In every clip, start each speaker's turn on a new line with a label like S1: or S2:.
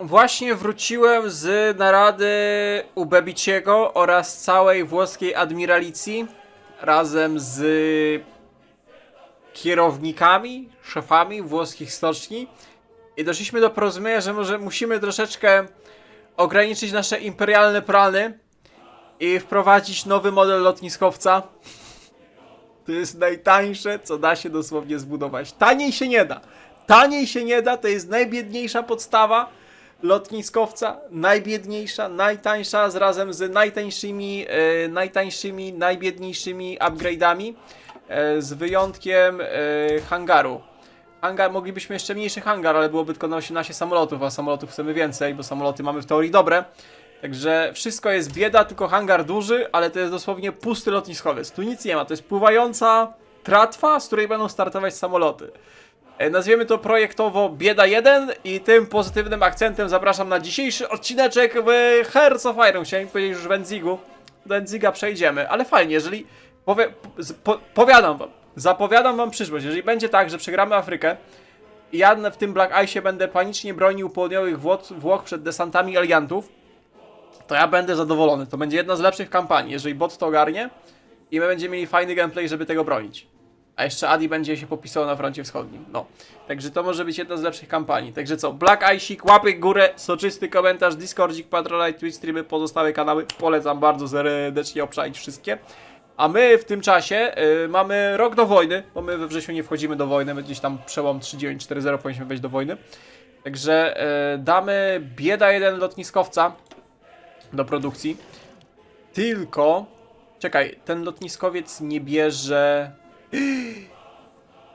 S1: Właśnie wróciłem z narady u Bebiciego oraz całej włoskiej admiralicji razem z kierownikami, szefami włoskich stoczni i doszliśmy do porozumienia, że może musimy troszeczkę ograniczyć nasze imperialne plany i wprowadzić nowy model lotniskowca. To jest najtańsze, co da się dosłownie zbudować. Taniej się nie da. Taniej się nie da, to jest najbiedniejsza podstawa lotniskowca, najbiedniejsza, najtańsza, z razem z najtańszymi, e, najtańszymi, najbiedniejszymi upgrade'ami, e, z wyjątkiem e, hangaru. Hangar, moglibyśmy jeszcze mniejszy hangar, ale byłoby tylko na 18 samolotów, a samolotów chcemy więcej, bo samoloty mamy w teorii dobre. Także wszystko jest bieda, tylko hangar duży, ale to jest dosłownie pusty lotniskowiec. Tu nic nie ma, to jest pływająca tratwa, z której będą startować samoloty. E, Nazwiemy to projektowo Bieda 1 i tym pozytywnym akcentem zapraszam na dzisiejszy odcineczek w Hearts of Iron. Chciałem powiedzieć już w Enzigu. Do Enziga przejdziemy, ale fajnie, jeżeli... Powie, po, powiadam wam, zapowiadam wam przyszłość. Jeżeli będzie tak, że przegramy Afrykę ja w tym Black Ice będę panicznie bronił południowych Włoch przed desantami aliantów, to ja będę zadowolony. To będzie jedna z lepszych kampanii, jeżeli bot to ogarnie i my będziemy mieli fajny gameplay, żeby tego bronić. A jeszcze Adi będzie się popisał na froncie wschodnim. No. Także to może być jedna z lepszych kampanii. Także co? Black Icik, łapy górę, soczysty komentarz, Discordzik, Patronite, Twitch streamy, pozostałe kanały. Polecam bardzo serdecznie obszaić wszystkie. A my w tym czasie y, mamy rok do wojny, bo my we wrześniu nie wchodzimy do wojny, my gdzieś tam przełom 3940 powinniśmy wejść do wojny. Także y, damy bieda jeden lotniskowca do produkcji. Tylko, czekaj, ten lotniskowiec nie bierze.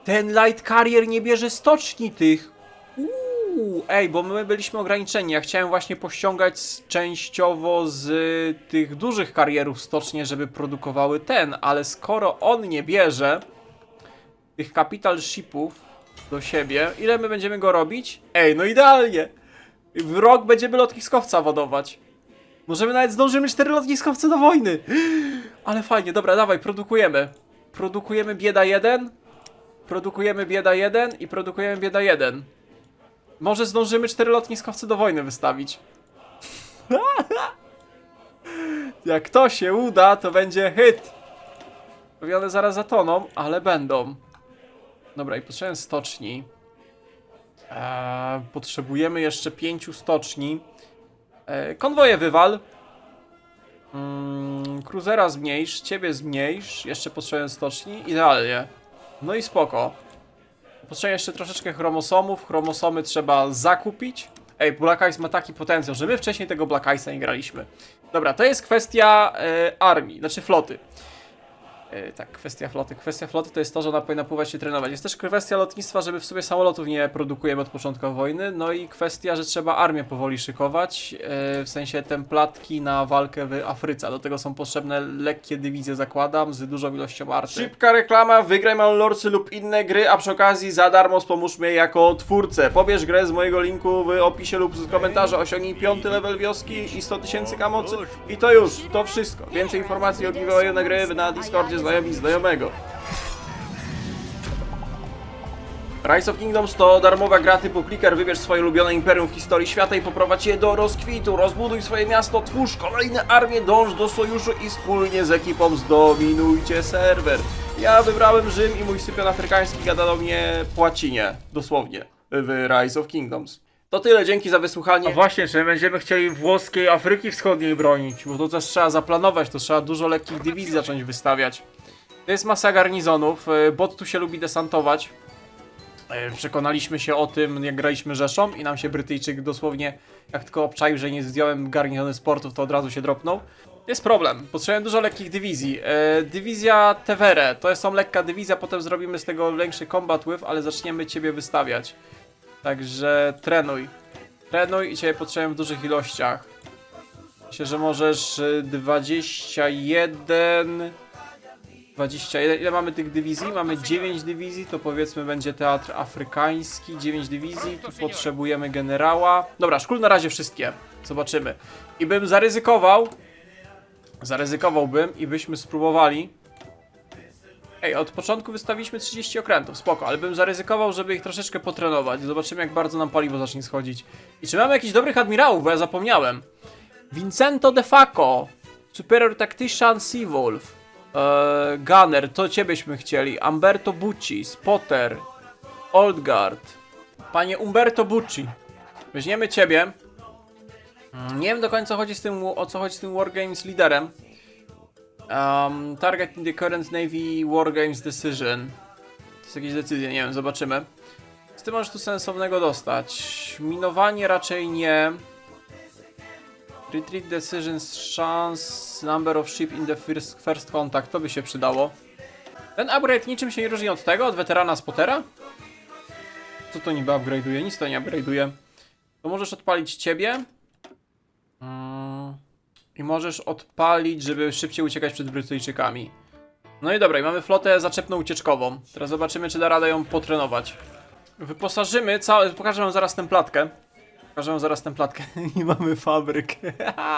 S1: Ten light carrier nie bierze stoczni tych. Uuu, ej, bo my byliśmy ograniczeni. Ja chciałem właśnie pościągać częściowo z tych dużych karierów stocznie, żeby produkowały ten, ale skoro on nie bierze tych capital shipów do siebie, ile my będziemy go robić? Ej, no idealnie! W rok będziemy lotniskowca wodować. Możemy nawet zdążymy cztery lotniskowce do wojny. Ale fajnie, dobra, dawaj, produkujemy. Produkujemy bieda 1, produkujemy bieda 1 i produkujemy bieda 1. Może zdążymy cztery lotniskowce do wojny wystawić. Jak to się uda, to będzie hit. Pewnie one zaraz zatoną, ale będą. Dobra, i potrzebujemy stoczni. Eee, potrzebujemy jeszcze pięciu stoczni. E, konwoje wywal. Mm, cruzera zmniejsz, ciebie zmniejsz. Jeszcze potrzebuję stoczni. Idealnie. No i spoko. Potrzebuję jeszcze troszeczkę chromosomów. Chromosomy trzeba zakupić. Ej, Black Ice ma taki potencjał, że my wcześniej tego Black Ice'a nie graliśmy. Dobra, to jest kwestia e, armii, znaczy floty. E, tak, kwestia floty. Kwestia floty to jest to, że ona powinna pływać się trenować. Jest też kwestia lotnictwa, żeby w sobie samolotów nie produkujemy od początku wojny. No i kwestia, że trzeba armię powoli szykować. E, w sensie templatki na walkę w Afryce. Do tego są potrzebne lekkie dywizje, zakładam, z dużą ilością arty. Szybka reklama, wygraj Mallorsy lub inne gry, a przy okazji za darmo wspomóż mnie jako twórcę. Pobierz grę z mojego linku w opisie lub z komentarza, osiągnij piąty level wioski i 100 tysięcy kamocy. I to już, to wszystko. Więcej informacji o giveawayu na gry na Discordzie znajomi znajomego. Rise of Kingdoms to darmowa gra typu clicker, wybierz swoje ulubione imperium w historii świata i poprowadź je do rozkwitu, rozbuduj swoje miasto, twórz kolejne armie, dąż do sojuszu i wspólnie z ekipą zdominujcie serwer. Ja wybrałem Rzym i mój sypion afrykański gada do mnie płacinie, dosłownie, w Rise of Kingdoms. To tyle, dzięki za wysłuchanie. A właśnie, czy będziemy chcieli włoskiej Afryki Wschodniej bronić, bo to też trzeba zaplanować, to trzeba dużo lekkich dywizji zacząć wystawiać. To jest masa garnizonów, y, bot tu się lubi desantować. E, Przekonaliśmy się o tym, jak graliśmy Rzeszą i nam się Brytyjczyk dosłownie, jak tylko obczaił, że nie zdjąłem garnizony sportów, to od razu się dropnął. Jest problem, potrzebujemy dużo lekkich dywizji. E, dywizja Tevere, to są lekka dywizja, potem zrobimy z tego większy combat with, ale zaczniemy ciebie wystawiać. Także trenuj. Trenuj i ciebie potrzebujemy w dużych ilościach. Myślę, że możesz y, 21... 21. Ile mamy tych dywizji? Mamy 9 dywizji, to powiedzmy będzie teatr afrykański, 9 dywizji, tu potrzebujemy generała. Dobra, szkól na razie wszystkie. Zobaczymy. I bym zaryzykował, zaryzykowałbym i byśmy spróbowali Ej, od początku wystawiliśmy 30 okrętów, spoko, ale bym zaryzykował, żeby ich troszeczkę potrenować. Zobaczymy, jak bardzo nam paliwo zacznie schodzić. I czy mamy jakichś dobrych admirałów, bo ja zapomniałem. Vincento De Faco, Superior Tactician Seawolf, eee, Gunner, to ciebieśmy chcieli, Umberto Bucci, Spotter, Oldguard, panie Umberto Bucci, weźmiemy ciebie. Mm, Nie wiem do końca chodzi z tym, o co chodzi z tym Wargames liderem. Um, target in the current Navy Wargames decision. To jest jakieś decyzje, nie wiem, zobaczymy. Z tym możesz tu sensownego dostać. Minowanie raczej nie. Retreat decisions, chance, number of ship in the first, first contact, to by się przydało. Ten upgrade niczym się nie różni od tego, od weterana Spottera? Co to niby upgrade'uje? Nic to nie upgrade'uje. To możesz odpalić ciebie. Mm. I możesz odpalić, żeby szybciej uciekać przed Brytyjczykami. No i dobra, i mamy flotę zaczepną ucieczkową. Teraz zobaczymy, czy da radę ją potrenować. Wyposażymy całe... Pokażę wam zaraz tę platkę. Pokażę zaraz tę platkę. I mamy fabryk.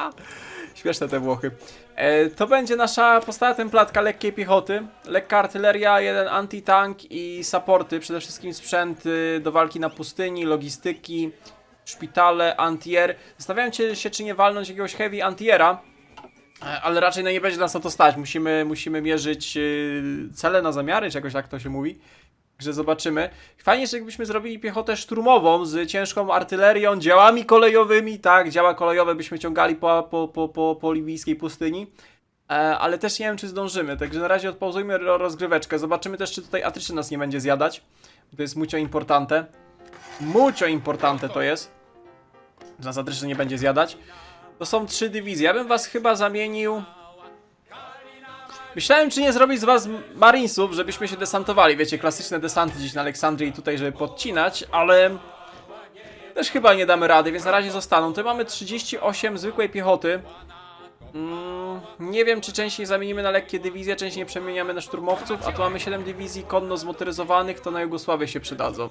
S1: Śmieszne te Włochy. E, to będzie nasza podstawa templatka lekkiej piechoty. Lekka artyleria, jeden anti-tank i supporty. Przede wszystkim sprzęt y, do walki na pustyni, logistyki, szpitale, antier. Zastanawiałem się, czy nie walnąć jakiegoś heavy antiera, e, ale raczej no nie będzie nas na to stać. Musimy, musimy mierzyć y, cele na zamiary, czy jakoś tak to się mówi. Że zobaczymy. Fajnie, że jakbyśmy zrobili piechotę szturmową z ciężką artylerią, działami kolejowymi, tak, działa kolejowe byśmy ciągali po, po, po, po, po libijskiej pustyni. E, ale też nie wiem, czy zdążymy, także na razie odpauzujmy ro- rozgryweczkę. Zobaczymy też, czy tutaj atryszy nas nie będzie zjadać. To jest mucho importante. Mucho importante to jest. Że nas atryszy nie będzie zjadać. To są trzy dywizje. Ja bym was chyba zamienił... Myślałem, czy nie zrobić z was marinesów, żebyśmy się desantowali. Wiecie, klasyczne desanty gdzieś na Aleksandrii tutaj, żeby podcinać, ale też chyba nie damy rady, więc na razie zostaną. Tu mamy 38 zwykłej piechoty. Mm, nie wiem, czy częściej zamienimy na lekkie dywizje, częściej przemieniamy na szturmowców, a tu mamy 7 dywizji konno zmotoryzowanych, to na Jugosławię się przydadzą.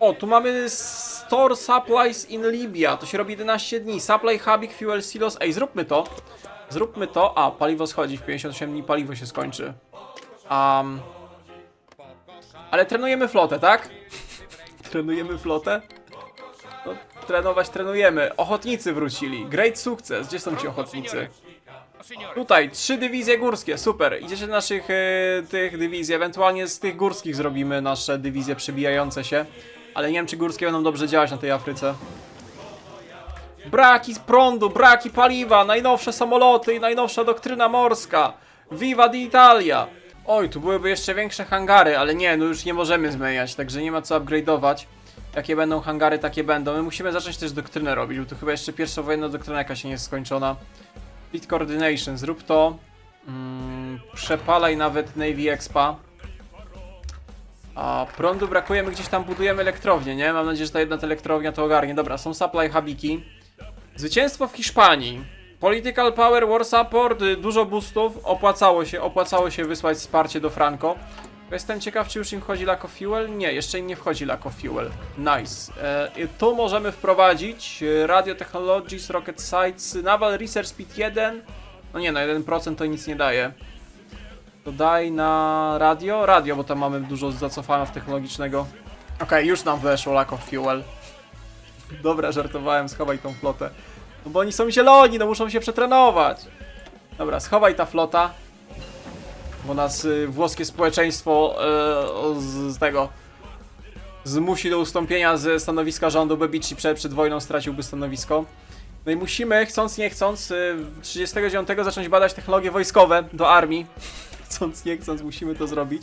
S1: O, tu mamy Store Supplies in Libya, to się robi 11 dni. Supply Hubik Fuel Silos, ej, zróbmy to. Zróbmy to. A, paliwo schodzi, w 58 dni paliwo się skończy. Um, ale trenujemy flotę, tak? trenujemy flotę? No, trenować trenujemy. Ochotnicy wrócili. Great sukces. Gdzie są ci ochotnicy? Tutaj, trzy dywizje górskie, super. Idziecie do naszych e, tych dywizji, ewentualnie z tych górskich zrobimy nasze dywizje przebijające się. Ale nie wiem, czy górskie będą dobrze działać na tej Afryce. Braki prądu, braki paliwa, najnowsze samoloty i najnowsza doktryna morska. Viva d'Italia! Oj, tu byłyby jeszcze większe hangary, ale nie, no już nie możemy zmieniać, także nie ma co upgrade'ować. Jakie będą hangary, takie będą. My musimy zacząć też doktrynę robić, bo tu chyba jeszcze pierwsza wojenna doktryna jakaś nie jest skończona. Fleet Coordination, zrób to. Mm, przepalaj nawet Navy Expa. A prądu brakuje, my gdzieś tam budujemy elektrownię, nie? Mam nadzieję, że ta jedna ta elektrownia to ogarnie. Dobra, są supply hubiki. Zwycięstwo w Hiszpanii. Political Power, War Support, y, dużo boostów. Opłacało się, opłacało się wysłać wsparcie do Franco. Jestem ciekaw, czy już im wchodzi Lack of Fuel? Nie, jeszcze im nie wchodzi Lack of Fuel. Nice. E, tu możemy wprowadzić e, Radio Technologies, Rocket Sites, Naval Research Speed 1. No nie, no 1% to nic nie daje. To daj na radio? Radio, bo tam mamy dużo zacofania w technologicznego. Okej, już nam weszło Lack of Fuel. Dobra, żartowałem, schowaj tą flotę. No bo oni są zieloni, no muszą się przetrenować. Dobra, schowaj ta flota. Bo nas y, włoskie społeczeństwo y, z, z tego zmusi do ustąpienia ze stanowiska rządu. Bebici przed, przed wojną straciłby stanowisko. No i musimy, chcąc nie chcąc, y, 39 zacząć badać technologie wojskowe do armii. Chcąc nie chcąc, musimy to zrobić.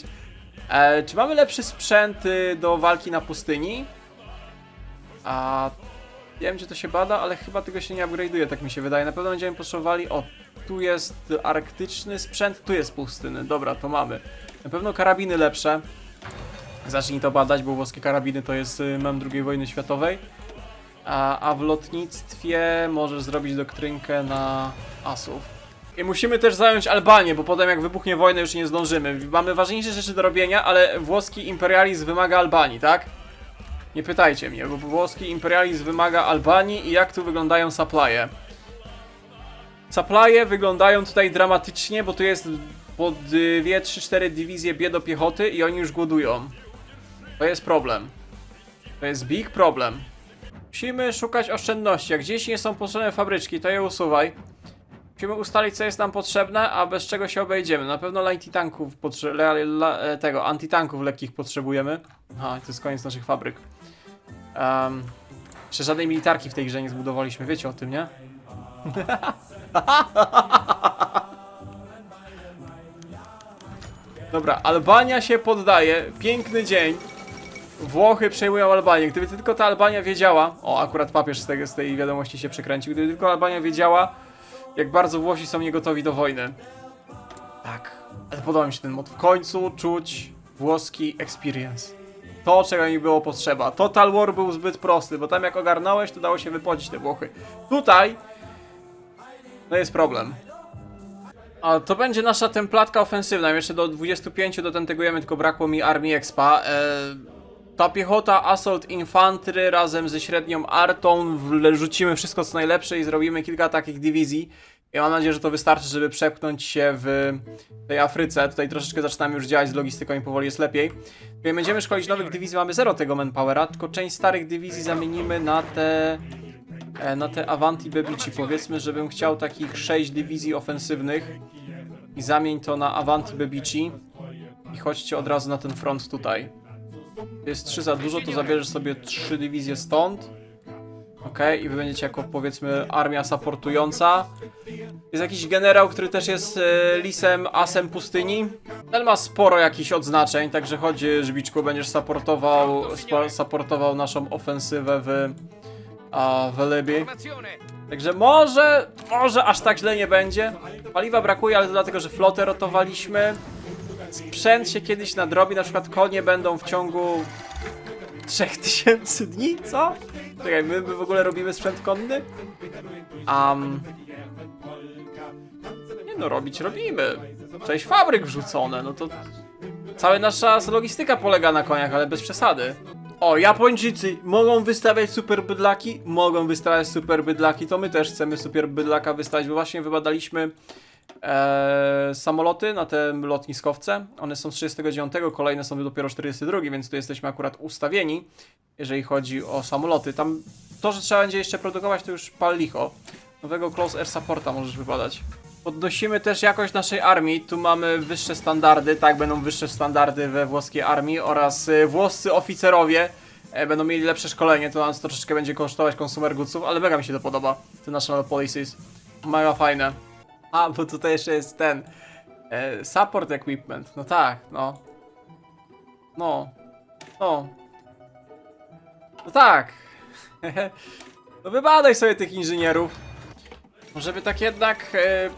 S1: E, czy mamy lepszy sprzęt y, do walki na pustyni? A nie wiem, czy to się bada, ale chyba tego się nie upgrade'uje, tak mi się wydaje. Na pewno będziemy potrzebowali. O, tu jest arktyczny sprzęt, tu jest pustyny. Dobra, to mamy. Na pewno karabiny lepsze. Zacznij to badać, bo włoskie karabiny to jest y, mem II wojny światowej. A, a w lotnictwie możesz zrobić doktrynkę na asów. I musimy też zająć Albanię, bo potem jak wybuchnie wojna już nie zdążymy. Mamy ważniejsze rzeczy do robienia, ale włoski imperializm wymaga Albanii, tak? Nie pytajcie mnie, bo włoski imperializm wymaga Albanii i jak tu wyglądają supply'e. Supply'e wyglądają tutaj dramatycznie, bo tu jest po 2, 3, 4 dywizje biedopiechoty i oni już głodują. To jest problem. To jest big problem. Musimy szukać oszczędności. Jak gdzieś nie są potrzebne fabryczki, to je usuwaj. Musimy ustalić, co jest nam potrzebne, a bez czego się obejdziemy. Na pewno antitanków potrze- le- le- e, tego, antitanków lekkich potrzebujemy. Aha, to jest koniec naszych fabryk. Um, jeszcze żadnej militarki w tej grze nie zbudowaliśmy, wiecie o tym, nie? Dobra, Albania się poddaje. Piękny dzień. Włochy przejmują Albanię. Gdyby tylko ta Albania wiedziała, o akurat papież z, tego, z tej wiadomości się przekręcił, gdyby tylko Albania wiedziała, jak bardzo Włosi są niegotowi do wojny. Tak, ale podoba mi się ten mod. W końcu czuć włoski experience. To, czego mi było potrzeba. Total War był zbyt prosty, bo tam jak ogarnąłeś, to dało się wypłacić te Włochy. Tutaj, no jest problem. A to będzie nasza templatka ofensywna. Jeszcze do 25 dotentegujemy, tylko brakło mi armii expa. E, ta piechota Assault Infantry razem ze średnią artą wrzucimy wszystko co najlepsze i zrobimy kilka takich dywizji. I mam nadzieję, że to wystarczy, żeby przepchnąć się w tej Afryce. Tutaj troszeczkę zaczynamy już działać z logistyką i powoli jest lepiej. Tutaj będziemy szkolić nowych dywizji, mamy zero tego manpowera, tylko część starych dywizji zamienimy na te e, na te Avanti Bebici. Powiedzmy, żebym chciał takich 6 dywizji ofensywnych i zamień to na Avanti Bebici i chodźcie od razu na ten front tutaj. Jest 3 za dużo, to zabierzesz sobie 3 dywizje stąd. Ok, i wy będziecie jako powiedzmy armia supportująca. Jest jakiś generał, który też jest e, lisem, asem pustyni. Ten ma sporo jakichś odznaczeń, także chodź Żbiczku, będziesz supportował, supportował naszą ofensywę w, a, w Libii. Także może, może aż tak źle nie będzie. Paliwa brakuje, ale to dlatego, że flotę rotowaliśmy. Sprzęt się kiedyś nadrobi, na przykład konie będą w ciągu 3000 dni, co? Czekaj, my, my w ogóle robimy sprzęt konny? Um, nie no, robić robimy. Sześć fabryk wrzucone, no to cała nasza logistyka polega na koniach, ale bez przesady. O, Japończycy mogą wystawiać super bydlaki? Mogą wystawiać super bydlaki, to my też chcemy super bydlaka wystawić, bo właśnie wybadaliśmy e, samoloty na te lotniskowce. One są z 39, kolejne są dopiero 42, więc tu jesteśmy akurat ustawieni, jeżeli chodzi o samoloty. Tam to, że trzeba będzie jeszcze produkować, to już pal licho. Nowego Close Air Supporta możesz wybadać. Podnosimy też jakość naszej armii. Tu mamy wyższe standardy, tak, będą wyższe standardy we włoskiej armii oraz y, włoscy oficerowie e, będą mieli lepsze szkolenie. To nas troszeczkę będzie kosztować consumer goodsów, ale mega mi się to podoba. Te national policies. Mega fajne. A, bo tutaj jeszcze jest ten e, support equipment. No tak, no. No. No. No tak. no wybadaj sobie tych inżynierów. Może by tak jednak e,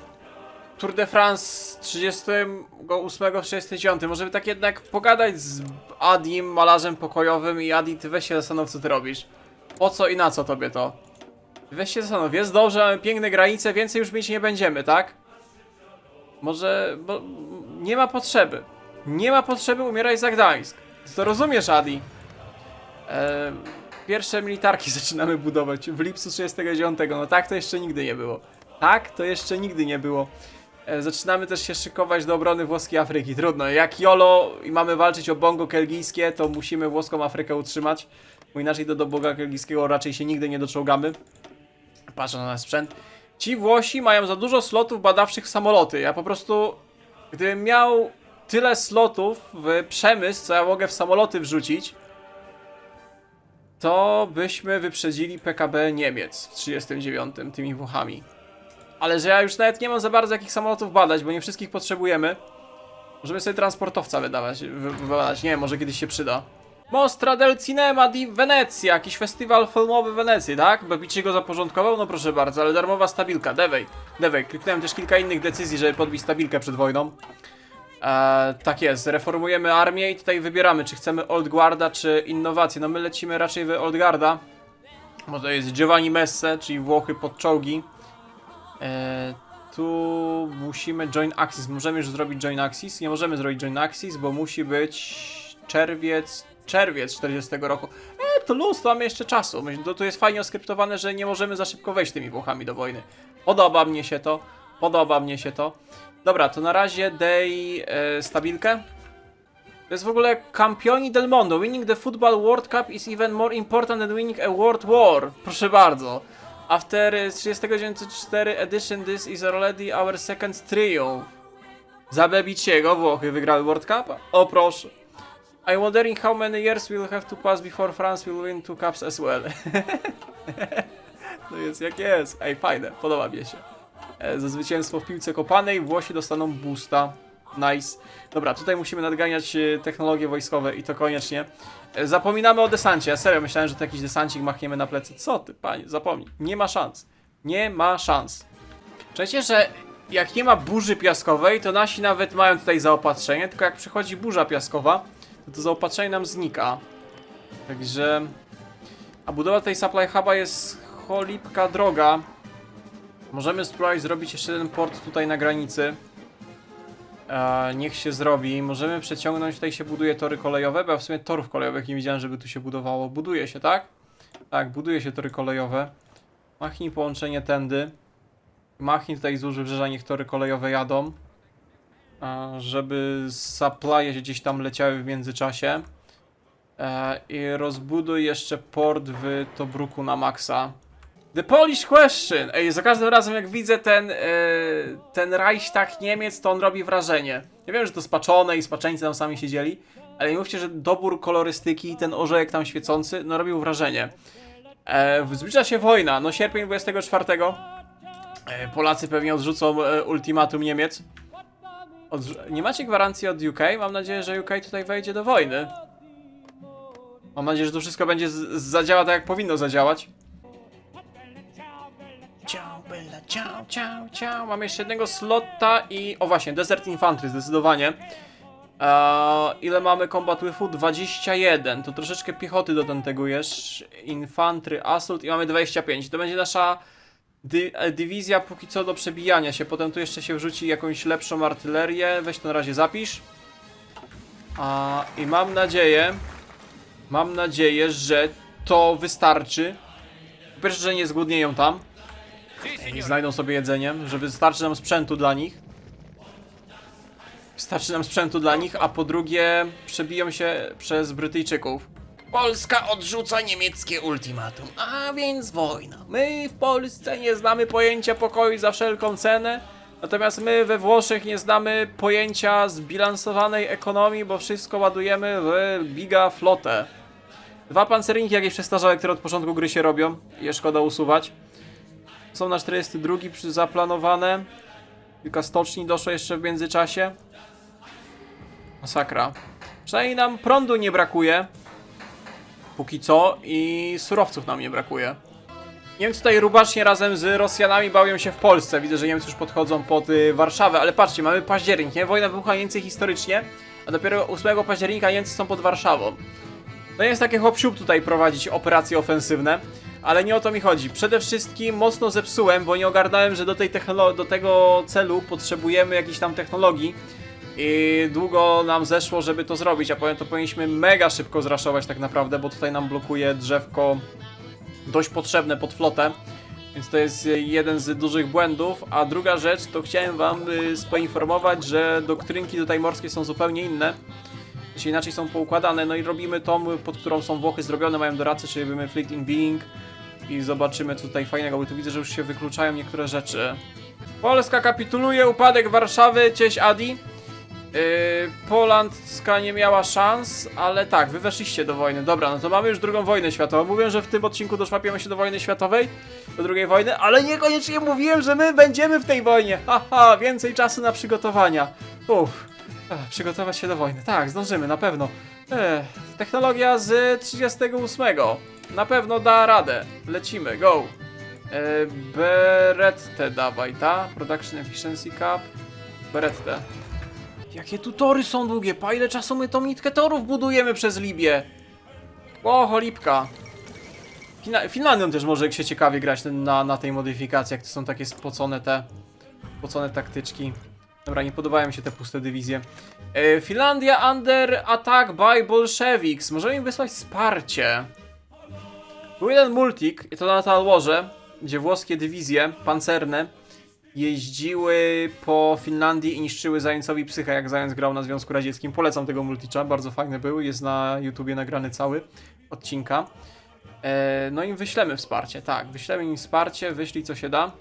S1: Tour de France 38-39, może by tak jednak pogadać z Adim, malarzem pokojowym i Adi, ty weź się zastanów co ty robisz. Po co i na co tobie to? Weź się zastanów, jest dobrze, mamy piękne granice, więcej już mieć nie będziemy, tak? Może, bo nie ma potrzeby. Nie ma potrzeby umierać za Gdańsk. To rozumiesz, Adi? Eee, pierwsze militarki zaczynamy budować w lipcu 39. No tak to jeszcze nigdy nie było. Tak to jeszcze nigdy nie było. E, zaczynamy też się szykować do obrony włoskiej Afryki. Trudno. Jak Jolo i mamy walczyć o bongo kelgijskie, to musimy włoską Afrykę utrzymać. Bo inaczej do, do bonga kelgijskiego raczej się nigdy nie doczołgamy. Patrzę na sprzęt. Ci Włosi mają za dużo slotów badawczych w samoloty. Ja po prostu, gdybym miał tyle slotów w przemysł, co ja mogę w samoloty wrzucić, to byśmy wyprzedzili PKB Niemiec w 39 tymi Włochami. Ale że ja już nawet nie mam za bardzo jakich samolotów badać, bo nie wszystkich potrzebujemy. Możemy sobie transportowca wydawać, wy, wybadać. Nie wiem, może kiedyś się przyda. Mostra del Cinema di Venezia, jakiś festiwal filmowy w Wenecji, tak? Babici go zaporządkował? No proszę bardzo, ale darmowa stabilka, dewej, dewej. Kliknąłem też kilka innych decyzji, żeby podbić stabilkę przed wojną. Eee, tak jest, reformujemy armię i tutaj wybieramy, czy chcemy Old Guarda, czy innowacje. No my lecimy raczej w Old Guarda. Bo to jest Giovanni Messe, czyli Włochy pod czołgi. Eee, tu musimy Join Axis. Możemy już zrobić Join Axis? Nie możemy zrobić Join Axis, bo musi być czerwiec, czerwiec 40 roku. Eee, to luz, to mamy jeszcze czasu. Myślę, to, to jest fajnie oskryptowane, że nie możemy za szybko wejść tymi Włochami do wojny. Podoba mnie się to. Podoba mnie się to. Dobra, to na razie dej e, stabilkę. To jest w ogóle Campioni del Mondo. Winning the Football World Cup is even more important than winning a World War. Proszę bardzo. After eh, 3904 edition, this is already our second triumph. Za Bebiciego Włochy wygrały World Cup? O proszę. I'm wondering how many years we'll have to pass before France will win two cups as well. no jest jak jest. Ej, fajne, podoba mi się. E, Za zwycięstwo w piłce kopanej Włosi dostaną boosta. Nice. Dobra, tutaj musimy nadganiać e, technologie wojskowe i to koniecznie. E, Zapominamy o desancie. Ja serio myślałem, że to jakiś desancik machniemy na plecy. Co ty, panie, zapomnij. Nie ma szans. Nie ma szans. Przecież, że jak nie ma burzy piaskowej, to nasi nawet mają tutaj zaopatrzenie, tylko jak przychodzi burza piaskowa, to zaopatrzenie nam znika. Także... A budowa tej supply huba jest cholipka droga. Możemy spróbować zrobić jeszcze jeden port tutaj na granicy. E, niech się zrobi. Możemy przeciągnąć, tutaj się buduje tory kolejowe, bo ja w sumie torów kolejowych nie widziałem, żeby tu się budowało. Buduje się, tak? Tak, buduje się tory kolejowe. Machnij połączenie tędy. Machnij tutaj wzdłuż wybrzeża, niech tory kolejowe jadą. Żeby supply'e się gdzieś tam leciały w międzyczasie. E, I rozbuduj jeszcze port w Tobruku na maksa. The Polish Question! Ej, za każdym razem jak widzę ten, e, ten Reichstag Niemiec, to on robi wrażenie. Ja wiem, że to spaczone i spaczeńcy tam sami siedzieli, ale nie mówcie, że dobór kolorystyki i ten orzech tam świecący, no robił wrażenie. E, zbliża się wojna, no sierpień 24. E, Polacy pewnie odrzucą e, ultimatum Niemiec. Odrzu- nie macie gwarancji od UK? Mam nadzieję, że UK tutaj wejdzie do wojny. Mam nadzieję, że to wszystko będzie zadziała tak, jak powinno zadziałać. Ciao, bella, ciao, ciao, ciao. Mam jeszcze jednego slota i... O właśnie, Desert Infantry, zdecydowanie. Eee, ile mamy Combat Withu? 21. To troszeczkę piechoty do tego jest. Infantry, Assault i mamy 25. To będzie nasza dy e, dywizja póki co do przebijania się. Potem tu jeszcze się wrzuci jakąś lepszą artylerię. Weź to na razie zapisz. A, I mam nadzieję, mam nadzieję, że to wystarczy. Po pierwsze, że nie zgłodnieją tam. Nie znajdą sobie jedzenie, że wystarczy nam sprzętu dla nich. Wystarczy nam sprzętu dla nich, a po drugie przebiją się przez Brytyjczyków. Polska odrzuca niemieckie ultimatum, a więc wojna. My w Polsce nie znamy pojęcia pokoju za wszelką cenę, natomiast my we Włoszech nie znamy pojęcia zbilansowanej ekonomii, bo wszystko ładujemy w giga flotę. Dwa pancerniki jakieś przestarzałe, które od początku gry się robią, je szkoda usuwać. Są na 42 przy- zaplanowane. Kilka stoczni doszło jeszcze w międzyczasie. Masakra. Przynajmniej nam prądu nie brakuje. Póki co. I surowców nam nie brakuje. Niemcy tutaj rubacznie razem z Rosjanami bawią się w Polsce. Widzę, że Niemcy już podchodzą pod y, Warszawę, ale patrzcie, mamy październik, nie? Wojna wybucha więcej historycznie, a dopiero 8 października Niemcy są pod Warszawą. To nie jest takie hop tutaj prowadzić operacje ofensywne, ale nie o to mi chodzi. Przede wszystkim mocno zepsułem, bo nie ogarnąłem, że do, tej do tego celu potrzebujemy jakiejś tam technologii i długo nam zeszło, żeby to zrobić, a powiem to powinniśmy mega szybko zraszować tak naprawdę, bo tutaj nam blokuje drzewko dość potrzebne pod flotę. Więc to jest jeden z dużych błędów. A druga rzecz, to chciałem wam y, poinformować, że doktrynki tutaj morskie są zupełnie inne. Znaczy inaczej są poukładane, no i robimy tą, pod którą są Włochy zrobione, mają doradcy, czyli robimy Fleet in Being i zobaczymy co tutaj fajnego, bo tu widzę, że już się wykluczają niektóre rzeczy. Polska kapituluje, upadek Warszawy, cześć Adi. Yy, Polandska nie miała szans, ale tak, wy weszliście do wojny. Dobra, no to mamy już drugą wojnę światową. Mówiłem, że w tym odcinku doszłapiemy się do wojny światowej, do drugiej wojny, ale niekoniecznie mówiłem, że my będziemy w tej wojnie. Haha, więcej czasu na przygotowania. Uff, Ech, przygotować się do wojny. Tak, zdążymy, na pewno. Ech, technologia z 38. Na pewno da radę. Lecimy, go. E, Berettę dawaj, ta? Production Efficiency Cup. Berettę. Jakie tu tory są długie, pa ile czasu my tą nitkę torów budujemy przez Libię. O, cholipka. Fina Finlandią też może się ciekawie grać na, na tej modyfikacji, jak to są takie spocone te spocone taktyczki. Dobra, nie podobają mi się te puste dywizje. E, Finlandia under attack by Bolsheviks. Możemy im wysłać wsparcie. Był jeden multik, i to na Talworze, gdzie włoskie dywizje pancerne jeździły po Finlandii i niszczyły Zającowi psychę, jak Zając grał na Związku Radzieckim. Polecam tego multicza, bardzo fajny był, jest na YouTubie nagrany cały odcinka. E, no i wyślemy wsparcie, tak, wyślemy im wsparcie, wyślij co się da.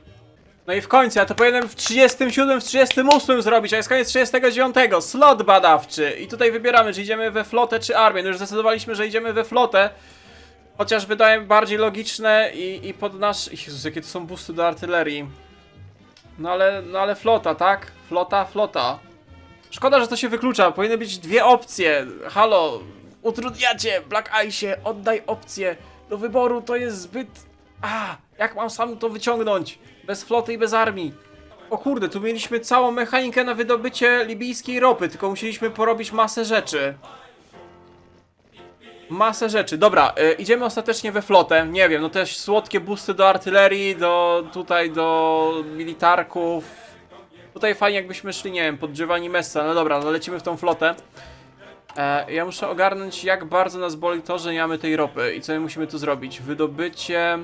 S1: No i w końcu, ja to powinienem w 37, w 38 zrobić, a jest koniec 39. Slot badawczy. I tutaj wybieramy, czy idziemy we flotę, czy armię. No już zdecydowaliśmy, że idziemy we flotę. Chociaż wydaje bardziej logiczne i, i pod nasz... Jezus, jakie to są boosty do artylerii. No ale, no ale flota, tak? Flota, flota. Szkoda, że to się wyklucza. Powinny być dwie opcje. Halo, utrudniacie. Black Ice, oddaj opcję. Do wyboru to jest zbyt... A, jak mam sam to wyciągnąć? Bez floty i bez armii. O kurde, tu mieliśmy całą mechanikę na wydobycie libijskiej ropy, tylko musieliśmy porobić masę rzeczy. Masę rzeczy. Dobra, y, idziemy ostatecznie we flotę. Nie wiem, no też słodkie busty do artylerii, do tutaj do militarków. Tutaj fajnie jakbyśmy szli, nie wiem, pod Giovanni Messa. No dobra, no lecimy w tą flotę. E, ja muszę ogarnąć, jak bardzo nas boli to, że nie mamy tej ropy i co my musimy tu zrobić. Wydobycie...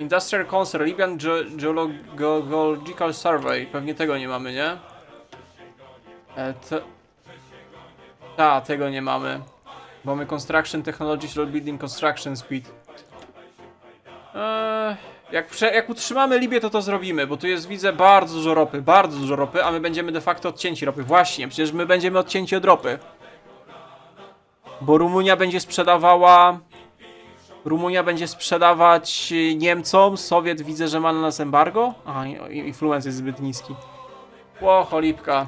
S1: Industrial Concern, Libyan Ge Geolo- Geological Survey. Pewnie tego nie mamy, nie? E, te... Ta, tego nie mamy. Mamy Construction Technology, Road Building Construction Speed. Eee, jak, prze, jak utrzymamy Libię, to to zrobimy, bo tu jest, widzę, bardzo dużo ropy, bardzo dużo ropy, a my będziemy de facto odcięci ropy. Właśnie, przecież my będziemy odcięci od ropy. Bo Rumunia będzie sprzedawała... Rumunia będzie sprzedawać Niemcom, Sowiet widzę, że ma na nas embargo. Aha, i- i- influencer jest zbyt niski. Ło, cholipka.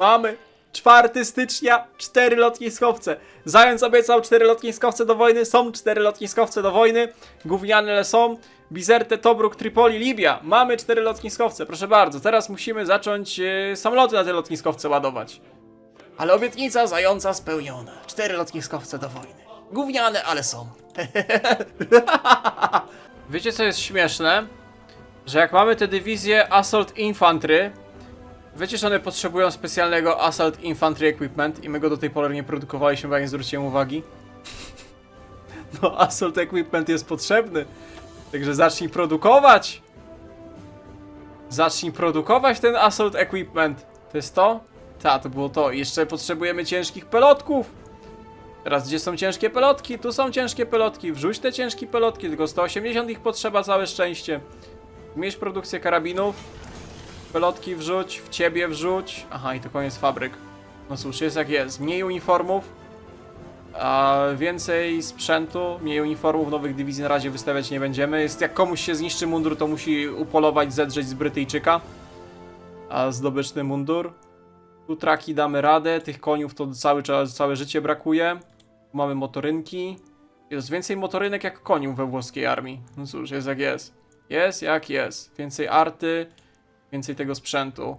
S1: Mamy 4 stycznia, 4 lotniskowce. Zając obiecał 4 lotniskowce do wojny, są 4 lotniskowce do wojny. Gówniane są. Bizerte, Tobruk, Tripoli, Libia. Mamy 4 lotniskowce, proszę bardzo. Teraz musimy zacząć e, samoloty na te lotniskowce ładować. Ale obietnica zająca spełniona. 4 lotniskowce do wojny. Gówniane, ale są. Wiecie co jest śmieszne? Że jak mamy te dywizje Assault Infantry, Wiecie, że one potrzebują specjalnego Assault Infantry Equipment i my go do tej pory nie produkowaliśmy, bo ja nie zwróciłem uwagi. No, Assault Equipment jest potrzebny. Także zacznij produkować! Zacznij produkować ten Assault Equipment. To jest to? Ta, to było to. Jeszcze potrzebujemy ciężkich pelotków. Teraz gdzie są ciężkie pelotki? Tu są ciężkie pelotki. Wrzuć te ciężkie pelotki, tylko 180 ich potrzeba, całe szczęście. Mieć produkcję karabinów. Pelotki wrzuć, w ciebie wrzuć. Aha, i to koniec fabryk. No cóż, jest jak jest. Mniej uniformów, a więcej sprzętu, mniej uniformów, nowych dywizji na razie wystawiać nie będziemy. Jest jak komuś się zniszczy mundur, to musi upolować, zedrzeć z Brytyjczyka. A zdobyczny mundur. Tu traki damy radę, tych koniów to cały czas, całe życie brakuje. Tu mamy motorynki. Jest więcej motorynek jak koniów we włoskiej armii. No cóż, jest jak jest. Jest jak jest. Więcej arty, więcej tego sprzętu.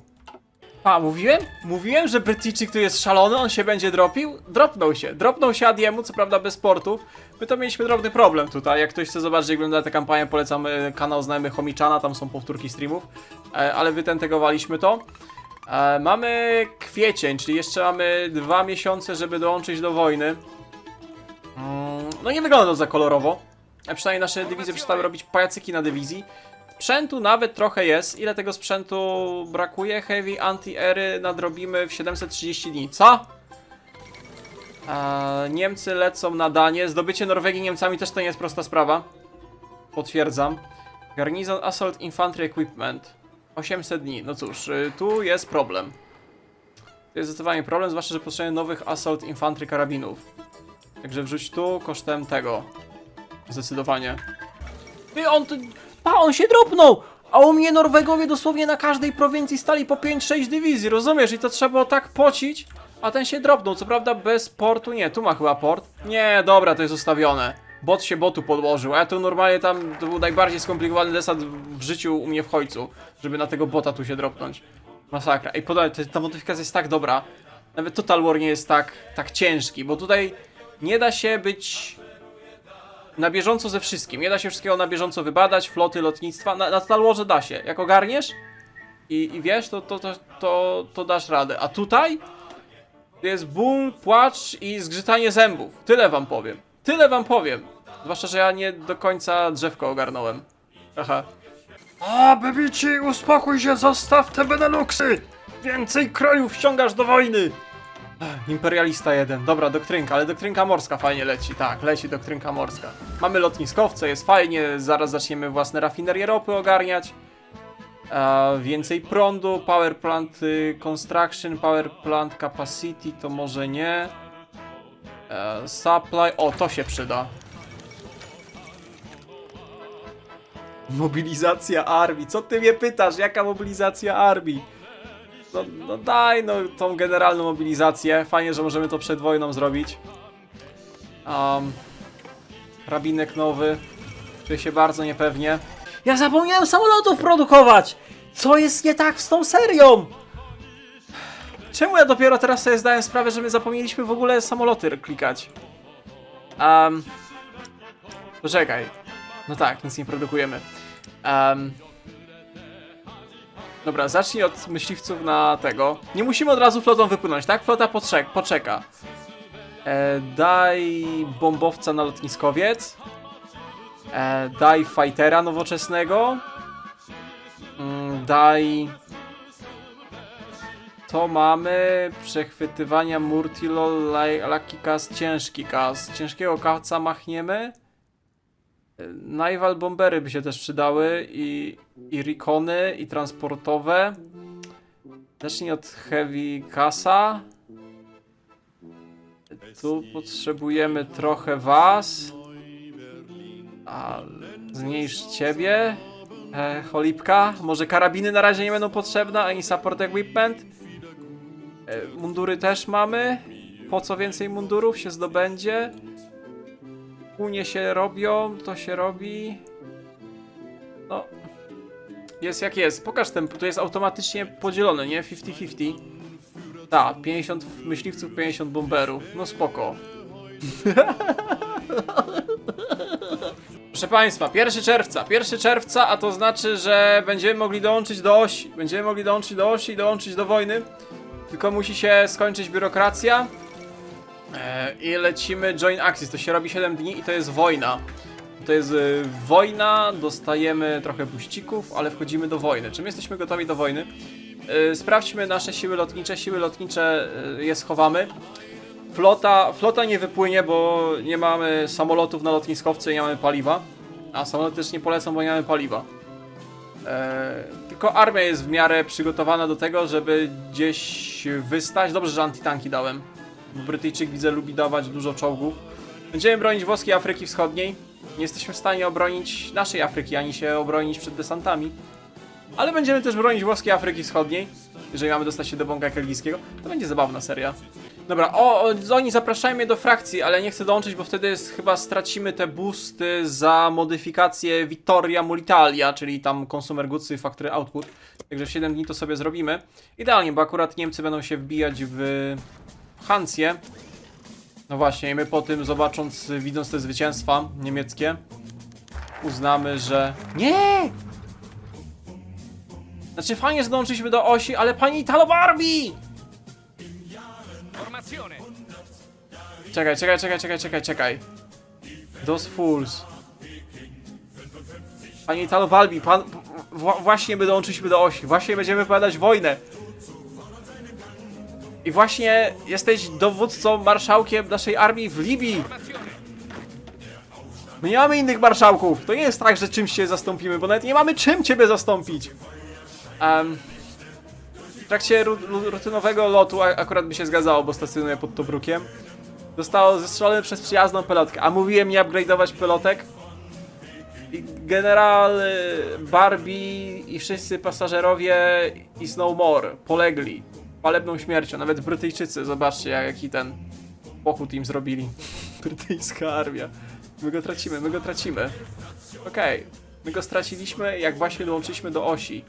S1: A, mówiłem? Mówiłem, że Brytyjczyk tu jest szalony, on się będzie dropił? Dropnął się. Dropnął się Adiemu, co prawda bez portów. My to mieliśmy drobny problem tutaj. Jak ktoś chce zobaczyć, jak wygląda ta kampania, polecam e, kanał znajomy Chomiczana, tam są powtórki streamów. E, ale wytentegowaliśmy to. E, mamy kwiecień, czyli jeszcze mamy dwa miesiące, żeby dołączyć do wojny. Mm, no nie wygląda to za kolorowo. Przynajmniej nasze dywizje przestały robić pajacyki na dywizji. Sprzętu nawet trochę jest. Ile tego sprzętu brakuje? Heavy anti-airy nadrobimy w 730 dni. Co? Eee, Niemcy lecą na Danię. Zdobycie Norwegii Niemcami też to nie jest prosta sprawa. Potwierdzam. Garnizon Assault Infantry Equipment. 800 dni. No cóż, y, tu jest problem. To jest zdecydowanie problem, zwłaszcza, że potrzebujemy nowych Assault Infantry karabinów. Także wrzuć tu kosztem tego. Zdecydowanie. Ty, on tu... Pa, on się dropnął! A u mnie Norwegowie dosłownie na każdej prowincji stali po 5-6 dywizji, rozumiesz? I to trzeba było tak pocić, a ten się dropnął. Co prawda bez portu, nie, tu ma chyba port. Nie, dobra, to jest ustawione. Bot się botu podłożył, a ja tu normalnie tam, to był najbardziej skomplikowany desant w życiu u mnie w Chojcu, żeby na tego bota tu się dropnąć. Masakra. I ta- ta modyfikacja jest tak dobra. Nawet Total War nie jest tak, tak ciężki, bo tutaj nie da się być na bieżąco ze wszystkim. Nie da się wszystkiego na bieżąco wybadać, floty, lotnictwa. Na, na Star da się. Jak ogarniesz i, i wiesz, to, to, to, to, to dasz radę. A tutaj jest ból, płacz i zgrzytanie zębów. Tyle wam powiem. Tyle wam powiem. Zwłaszcza, że ja nie do końca drzewko ogarnąłem. Aha. A, Bebici, uspokój się, zostaw te Beneluxy! Więcej krojów ściągasz do wojny! Imperialista jeden. Dobra, doktrynka, ale doktrynka morska fajnie leci. Tak, leci doktrynka morska. Mamy lotniskowce, jest fajnie, zaraz zaczniemy własne rafinerie ropy ogarniać. E, więcej prądu, power plant y, construction, power plant capacity to może nie. E, supply, o to się przyda. Mobilizacja armii. Co ty mnie pytasz? Jaka mobilizacja armii? No, no daj no tą generalną mobilizację. Fajnie, że możemy to przed wojną zrobić. Um, rabinek nowy. Czuję się bardzo niepewnie. Ja zapomniałem samolotów produkować! Co jest nie tak z tą serią? Czemu ja dopiero teraz sobie zdałem sprawę, że my zapomnieliśmy w ogóle samoloty klikać? Um, poczekaj. No tak, nic nie produkujemy. Um, dobra, zacznij od myśliwców na tego. Nie musimy od razu flotą wypłynąć, tak? Flota poczek poczeka. E, daj bombowca na lotniskowiec. E, daj fightera nowoczesnego. Mm, daj... To mamy przechwytywania Murtilo, Lucky Cast, ciężki cast. Ciężkiego kaca machniemy. Naval bombery by się też przydały i, i recony i transportowe. Zacznij od heavy kasa. Tu potrzebujemy trochę was. A zmniejsz ciebie. E, cholipka. Może karabiny na razie nie będą potrzebne, ani support equipment. E, mundury też mamy. Po co więcej mundurów się zdobędzie? Unie się robią, to się robi. No. Jest jak jest. Pokaż ten, to jest automatycznie podzielone, nie? 50-50. Tak, 50 myśliwców, 50 bomberów. No spoko. Proszę Państwa, 1 czerwca, 1 czerwca, a to znaczy, że będziemy mogli dołączyć do osi. Będziemy mogli dołączyć do osi i dołączyć do wojny. Tylko musi się skończyć biurokracja. E, I lecimy Join Axis. To się robi 7 dni i to jest wojna. To jest y, wojna, dostajemy trochę buścików, ale wchodzimy do wojny. Czym jesteśmy gotowi do wojny? Y, sprawdźmy nasze siły lotnicze. Siły lotnicze y, je schowamy. Flota, flota nie wypłynie, bo nie mamy samolotów na lotniskowce i nie mamy paliwa. A samoloty też nie polecą, bo nie mamy paliwa. E, tylko armia jest w miarę przygotowana do tego, żeby gdzieś wystać. Dobrze, że antitanki dałem. Bo Brytyjczyk widzę lubi dawać dużo czołgów. Będziemy bronić włoskiej Afryki Wschodniej. Nie jesteśmy w stanie obronić naszej Afryki, ani się obronić przed desantami. Ale będziemy też bronić włoskiej Afryki Wschodniej. Jeżeli mamy dostać się do Bąka Kelgijskiego, to będzie zabawna seria. Dobra, o, oni zapraszają mnie do frakcji, ale nie chcę dołączyć, bo wtedy jest, chyba stracimy te boosty za modyfikację Vittoria Mulitalia, czyli tam Consumer Goods i Factory Output. Także w 7 dni to sobie zrobimy. Idealnie, bo akurat Niemcy będą się wbijać w Hancję. No właśnie, i my po tym, zobacząc, widząc te zwycięstwa niemieckie, uznamy, że... Nie! Znaczy fajnie, że dołączyliśmy do osi, ale pani Italo Barbie! Czekaj, czekaj, czekaj, czekaj, czekaj, czekaj. Those fools. Panie Italo Balbi, pan... Wła- właśnie my dołączyliśmy do osi. Właśnie będziemy wypowiadać wojnę. I właśnie jesteś dowódcą, marszałkiem naszej armii w Libii. My nie mamy innych marszałków. To nie jest tak, że czymś się zastąpimy, bo nawet nie mamy czym ciebie zastąpić. Em, w trakcie ru ru- rutynowego lotu, akurat by się zgadzało, bo stacjonuję pod Tobrukiem, zostało zestrzelone przez przyjazną pelotkę. A mówiłem nie upgrade'ować pelotek? I general y, Barbie i wszyscy pasażerowie i Snowmore polegli palebną śmiercią. Nawet Brytyjczycy, zobaczcie jak- jaki ten pochód im zrobili. Brytyjska armia. My go tracimy, my go tracimy. Okej, my go straciliśmy, jak właśnie dołączyliśmy do osi.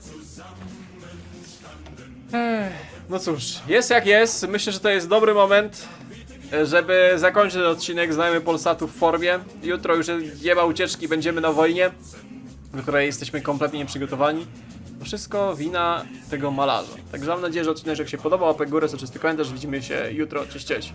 S1: Ech, no cóż, jest jak jest. Myślę, że to jest dobry moment, żeby zakończyć odcinek. Znajmy Polsatu w formie. Jutro już nie ma ucieczki, będziemy na wojnie, do której jesteśmy kompletnie nieprzygotowani. Wszystko wina tego malarza. Także mam nadzieję, że odcinek się podobał. Łapek górę, soczysty komentarz. Widzimy się jutro. Cześć, cześć.